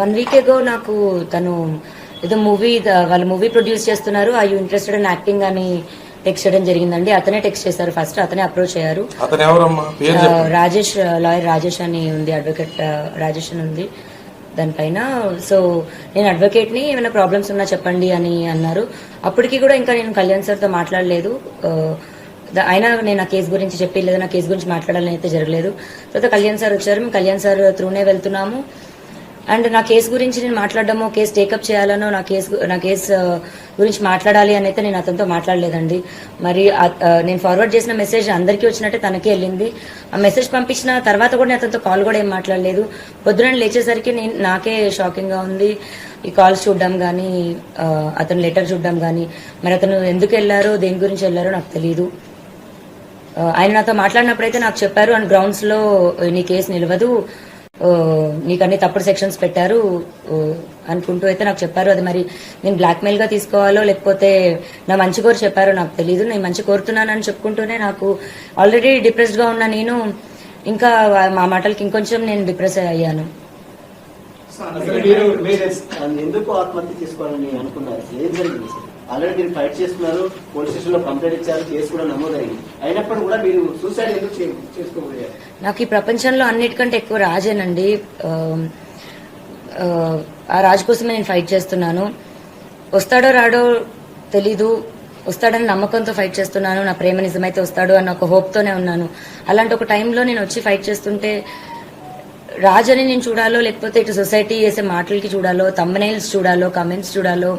One week ఎగో నాకు తను ఏదో మూవీ వాళ్ళ మూవీ ప్రొడ్యూస్ చేస్తున్నారు. I you interested in acting అని టెక్స్ట్ చేయడం జరిగిందండి. అతనే టెక్స్ట్ చేశారు ఫస్ట్ అతనే అప్రోచ్ అయ్యారు. రాజేష్ లాయర్ రాజేష్ అని ఉంది అడ్వకేట్ రాజేష్ అని ఉంది దానిపైన. సో నేను అడ్వకేట్ని ఏమైనా ప్రాబ్లమ్స్ ఉన్నా చెప్పండి అని అన్నారు. అప్పటికి కూడా ఇంకా నేను కళ్యాణ్ సార్తో మాట్లాడలేదు. అయినా నేను ఆ కేసు గురించి చెప్పి లేదా నా కేసు గురించి మాట్లాడాలని అయితే జరగలేదు. తర్వాత కళ్యాణ్ సార్ వచ్చారు. మేము కళ్యాణ్ సార్ త్రూనే వెళ్తున్నాము. అండ్ నా కేసు గురించి నేను మాట్లాడడమో కేసు టేకప్ చేయాలనో నా కేసు నా కేసు గురించి మాట్లాడాలి అని అయితే నేను అతనితో మాట్లాడలేదండి. మరి నేను ఫార్వర్డ్ చేసిన మెసేజ్ అందరికీ వచ్చినట్టే తనకే వెళ్ళింది. ఆ మెసేజ్ పంపించిన తర్వాత కూడా నేను అతనితో కాల్ కూడా ఏం మాట్లాడలేదు. పొద్దున లేచేసరికి నేను నాకే షాకింగ్గా ఉంది. ఈ కాల్స్ చూడడం కానీ అతను లెటర్ చూడడం కానీ మరి అతను ఎందుకు వెళ్ళారో దేని గురించి వెళ్ళారో నాకు తెలియదు ఆయన నాతో మాట్లాడినప్పుడైతే నాకు చెప్పారు అండ్ గ్రౌండ్స్లో నీ కేసు నిలవదు. నీకు అన్ని తప్పుడు సెక్షన్స్ పెట్టారు అనుకుంటూ అయితే నాకు చెప్పారు. అది మరి నేను బ్లాక్ మెయిల్గా తీసుకోవాలో లేకపోతే నా మంచి కోరు చెప్పారో నాకు తెలియదు నేను మంచి కోరుతున్నానని చెప్పుకుంటూనే నాకు ఆల్రెడీ డిప్రెస్డ్గా ఉన్న నేను ఇంకా మా మాటలకి ఇంకొంచెం నేను డిప్రెస్ అయ్యాను. అసలు ఎందుకు ఆత్మహత్య అనుకున్నారు? ఏం జరిగింది? ఆల్రెడీ మీరు ఫైట్ చేస్తున్నారు పోలీస్ స్టేషన్లో కంప్లైంట్ ఇచ్చారు కేసు కూడా నమోదైంది. అయినప్పుడు కూడా మీరు సూసైడ్ ఎందుకు చేసుకోబోయారు? నాకు ఈ ప్రపంచంలో అన్నిటికంటే ఎక్కువ రాజేనండి. ఆ, రాజు కోసమే నేను ఫైట్ చేస్తున్నాను. వస్తాడో రాడో తెలీదు. వస్తాడని నమ్మకంతో ఫైట్ చేస్తున్నాను. నా ప్రేమ నిజమైతే వస్తాడు అన్న ఒక హోప్తోనే ఉన్నాను. అలాంటి ఒక టైంలో నేను వచ్చి ఫైట్ చేస్తుంటే రాజని నేను చూడాలో లేకపోతే ఇటు సొసైటీ చేసే మాటలకి చూడాలో తమ్మనైల్స్ చూడాలో కమెంట్స్ చూడాలో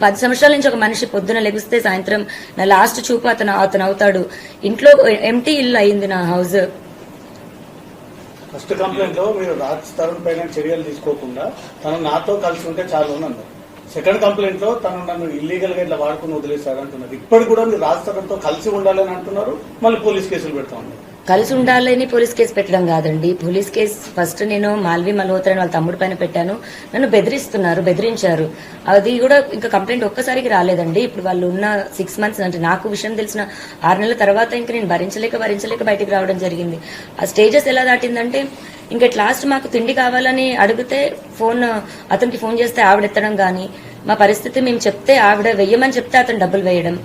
పది సంవత్సరాల నుంచి ఒక మనిషి పొద్దున లెగిస్తే సాయంత్రం నా లాస్ట్ చూపు అతను అతను అవుతాడు. ఇంట్లో ఎంటీ ఇల్లు అయింది నా హౌస్ ఫస్ట్ కంప్లైంట్లో మీరు రాజ్ తరుణ్ పైన చర్యలు తీసుకోకుండా తను నాతో కలిసి ఉంటే చాలు అని అన్నారు. సెకండ్ కంప్లైంట్లో తను నన్ను ఇల్లీగల్గా ఇట్లా వాడుకుని వదిలేశారు అంటున్నారు ఇప్పటి కూడా మీరు రాష్ట్రంతో కలిసి ఉండాలని అంటున్నారు. మళ్ళీ పోలీస్ కేసులు పెడతా ఉన్నారు. కలిసి ఉండాలని పోలీస్ కేసు పెట్టడం కాదండి. పోలీస్ కేసు ఫస్ట్ నేను మాల్వి మల్హోత్రా వాళ్ళ తమ్ముడు పైన పెట్టాను. నన్ను బెదిరిస్తున్నారు బెదిరించారు. అది కూడా ఇంకా కంప్లైంట్ ఒక్కసారికి రాలేదండి. ఇప్పుడు వాళ్ళు ఉన్న సిక్స్ మంత్స్ అంటే నాకు విషయం తెలిసిన ఆరు నెలల తర్వాత ఇంకా నేను భరించలేక భరించలేక బయటకు రావడం జరిగింది. ఆ స్టేజెస్ ఎలా దాటిందంటే ఇంకా లాస్ట్ మాకు తిండి కావాలని అడిగితే ఫోన్ అతనికి ఫోన్ చేస్తే ఆవిడ ఎత్తడం కానీ మా పరిస్థితి మేము చెప్తే ఆవిడ వెయ్యమని చెప్తే అతను డబ్బులు వేయడం.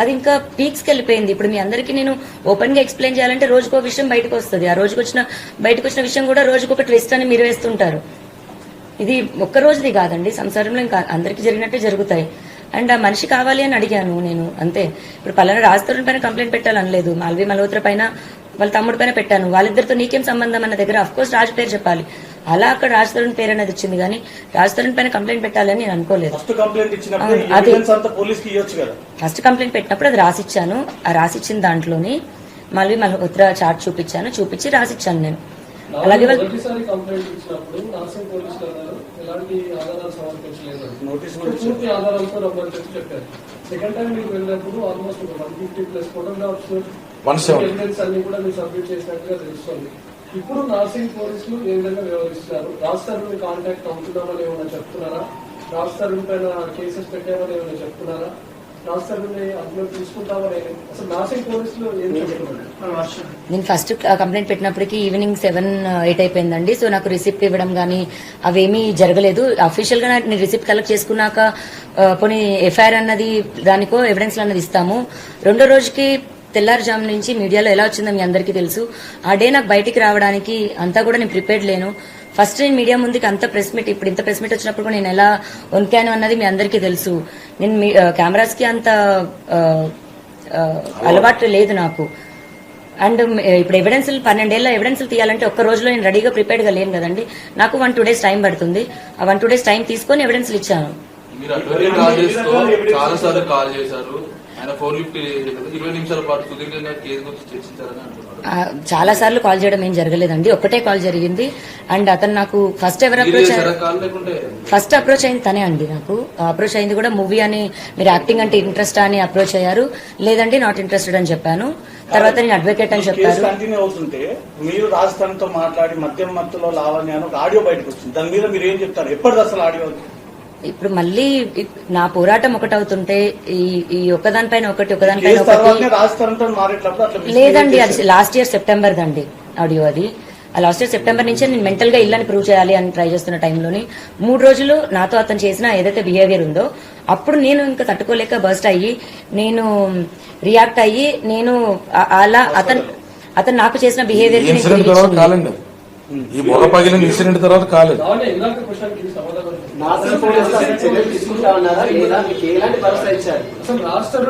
అది ఇంకా పీక్స్కి వెళ్ళిపోయింది. ఇప్పుడు మీ అందరికీ నేను ఓపెన్గా ఎక్స్ప్లెయిన్ చేయాలంటే రోజుకో విషయం బయటకు వస్తుంది. ఆ రోజుకు వచ్చిన బయటకు వచ్చిన విషయం కూడా రోజుకు ఒక ట్విస్ట్ అని మీరు వేస్తుంటారు. ఇది ఒక్క రోజుది కాదండి. సంసారంలో ఇంకా అందరికీ జరిగినట్టే జరుగుతాయి. అండ్ ఆ మనిషి కావాలి అని అడిగాను నేను అంతే. ఇప్పుడు పలానా రాజతరుణ్ పైన కంప్లైంట్ పెట్టాలనలేదు మాల్వి మల్హోత్ర పైన వాళ్ళ తమ్ముడి పైన పెట్టాను. వాళ్ళిద్దరితో నీకేం సంబంధం అన్న దగ్గర అఫ్ కోర్స్ రాజు పేరు చెప్పాలి. అలా అక్కడ రాజతరుణ్ పేరు అనేది వచ్చింది కానీ రాజతరుణ్ పైన కంప్లైంట్ పెట్టాలని నేను అనుకోలేదు. ఫస్ట్ కంప్లైంట్ ఇచ్చినప్పుడు ఆ, అది- ఎవిడెన్స్ అంతా పోలీస్కి ఇవ్వచ్చు కదా. ఫస్ట్ కంప్లైంట్ పెట్టినప్పుడు అది రాసిచ్చాను. ఆ రాసిచ్చిన దాంట్లోని మళ్ళీ మల్హోత్రా చార్ట్ చూపించాను. చూపించి రాసిచ్చాను నేను. అలాగే సెకండ్ టైం వెళ్ళినప్పుడు ఆల్మోస్ట్ ఫిఫ్టీ ప్లస్ ఫోటోగ్రాఫ్స్ ఇప్పుడు నర్సింగ్ పోలీసులు ఏ విధంగా వ్యవహరిస్తున్నారు? కాంటాక్ట్ అవుతున్నామని ఏమైనా చెప్తున్నారా? పైన కేసెస్ పెట్టామని ఏమైనా చెప్తున్నారా? నేను ఫస్ట్ కంప్లైంట్ పెట్టినప్పటికి ఈవినింగ్ సెవెన్ ఎయిట్ అయిపోయిందండి. సో నాకు రిసిప్ట్ ఇవ్వడం కానీ అవేమీ జరగలేదు. అఫీషియల్గా నేను రిసిప్ట్ కలెక్ట్ చేసుకున్నాక ఆ, పోనీ ఎఫ్ఐఆర్ అన్నది దానికో ఎవిడెన్స్ అన్నది ఇస్తాము. రెండో రోజుకి తెల్లారుజాము నుంచి మీడియాలో ఎలా వచ్చిందో మీ అందరికీ తెలుసు. ఆ డే నాకు బయటికి రావడానికి అంతా కూడా నేను ప్రిపేర్డ్ లేను. ఫస్ట్ నేను మీడియా ముందుకి అంత ప్రెస్ మీట్ ఇప్పుడు ఇంత ప్రెస్ మీట్ వచ్చినప్పుడు కూడా నేను ఎలా వణికాను అన్నది మీ అందరికీ తెలుసు. నేను మీ కెమెరాస్కి అంత అలవాటు లేదు నాకు. అండ్ ఇప్పుడు ఎవిడెన్స్ పన్నెండేళ్ళ ఎవిడెన్స్ తీయాలంటే ఒక్క రోజులో నేను రెడీగా ప్రిపేర్డ్గా లేను కదండి. నాకు వన్ టూ డేస్ టైం పడుతుంది. ఆ వన్ టూ డేస్ టైం తీసుకొని ఎవిడెన్స్ ఇచ్చాను. చాలా సార్లు కాల్ చేశారు. చాలా సార్లు కాల్ చేయడం ఏం జరగలేదండి. ఒకటే కాల్ జరిగింది. అండ్ అతను నాకు ఫస్ట్ ఎవరు అప్రోచ్ ఫస్ట్ అప్రోచ్ అయింది తనే అండి నాకు. అప్రోచ్ అయింది కూడా మూవీ అని మీరు యాక్టింగ్ అంటే ఇంట్రెస్ట్ అని అప్రోచ్ అయ్యారు. లేదంటే నాట్ ఇంట్రెస్టెడ్ అని చెప్పాను. తర్వాత నేను అడ్వకేట్ అని చెప్పారు. కంటిన్యూ అవుతుంటే మీరు రాజస్థాన్తో మాట్లాడి మద్యం మత్తులో లావణ్య అని ఒక ఆడియో బయటకు వచ్చింది దాని మీద మీరు ఏం చెప్తారు? ఎప్పటిది అసలు ఆడియో? ఇప్పుడు మళ్ళీ నా పోరాటం ఒకటవుతుంటే ఈ ఈ ఒకదానిపైన ఒకటి ఒకదానిపైన ఒకటి లేదండి అది. లాస్ట్ ఇయర్ సెప్టెంబర్ దండి ఆడియో అది ఆ లాస్ట్ ఇయర్ సెప్టెంబర్ నుంచే నేను మెంటల్గా ఇల్లని ప్రూవ్ చేయాలి అని ట్రై చేస్తున్న టైంలోని మూడు రోజులు నాతో అతను చేసిన ఏదైతే బిహేవియర్ ఉందో అప్పుడు నేను ఇంకా తట్టుకోలేక బస్ట్ అయ్యి నేను రియాక్ట్ అయ్యి నేను అలా అతను అతను నాకు చేసిన బిహేవియర్. ఈ పగిలిన ఇన్సిడెంట్ తర్వాత కాలేదు లావణ్య చర్యలు తీసుకుంటా ఉన్నారా లేదా? మీకు ఎలాంటి భరోసా ఇచ్చారు? అసలు